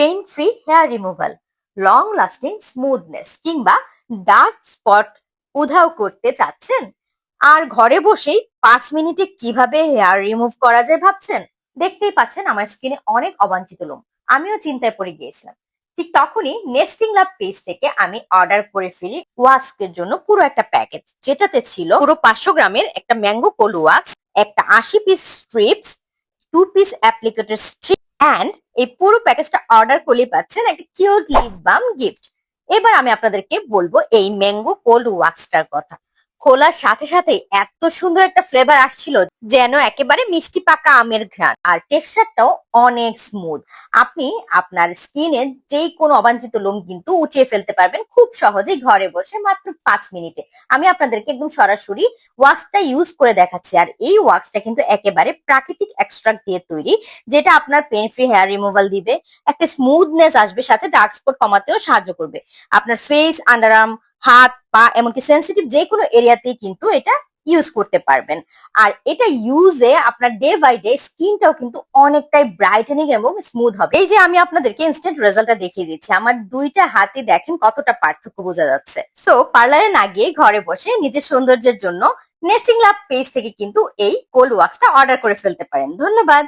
Pain free hair removal long lasting smoothness কিংবা dark spot উধাও করতে চাচ্ছেন? আর ঘরে বসেই পাঁচ মিনিটে কীভাবে হেয়ার রিমুভ করা যায় ভাবছেন? দেখতেই পাচ্ছেন আমার স্কিনে অনেক অবাঞ্ছিত লোম। আমিও চিন্তায় পড়ে গিয়েছিলাম। ঠিক তখনই নেস্টিং লাভ পেজ থেকে আমি অর্ডার করে ফেলি ওয়াস্কের জন্য পুরো একটা প্যাকেজ যেটাতে ছিল পুরো পাঁচশো গ্রামের একটা ম্যাঙ্গো কোল ওয়াক্স একটা আশি piece strips two piece applicator strip and এই পুরো প্যাকেজটা অর্ডার করলে পাচ্ছেন একটা কিউট লিপ বাম গিফট এবার আমি আপনাদেরকে বলব এই ম্যাঙ্গো কোল্ড ওয়াক্সটার কথা। খোলার সাথে সাথে এত সুন্দর একটা ফ্লেভার আসছিল যেন একেবারে মিষ্টি পাকা আমের ঘ্রাণ। আর টেক্সচারটাও অনেক স্মুথ আপনি আপনার স্কিনের যেই কোনো অবাঞ্ছিত লোম কিন্তু উঠিয়ে ফেলতে পারবেন খুব সহজেই ঘরে বসে মাত্র পাঁচ মিনিটে। আমি আপনাদেরকে একদম সরাসরি ওয়াক্সটা ইউজ করে দেখাচ্ছি। আর এই ওয়াক্সটা কিন্তু একেবারে প্রাকৃতিক এক্সট্রাক্ট দিয়ে তৈরি, যেটা আপনার পেন ফ্রি হেয়ার রিমুভাল দিবে, একটা স্মুথনেস আসবে, সাথে ডার্ক স্পট কমাতেও সাহায্য করবে। আপনার ফেস আন্ডারআর্ম হাত, পা, এমনকি সেন্সিটিভ যে কোনো এরিয়াতেই কিন্তু এটা ইউজ করতে পারবেন। আর এটা ইউজে আপনার ডে বাই ডে স্কিনটাও কিন্তু অনেকটাই ব্রাইটেনিং এবং স্মুথ হবে। এই যে আমি আপনাদেরকে ইনস্ট্যান্ট রেজাল্টটা দেখিয়ে দিচ্ছি, আমার দুইটা হাতে দেখেন কতটা পার্থক্য বোঝা যাচ্ছে। সো পার্লারে না গিয়ে ঘরে বসে নিজের সৌন্দর্যের জন্য নেস্টিং ল্যাব পেজ থেকে কিন্তু এই কোল্ড ওয়াক্সটা অর্ডার করে ফেলতে পারেন। ধন্যবাদ!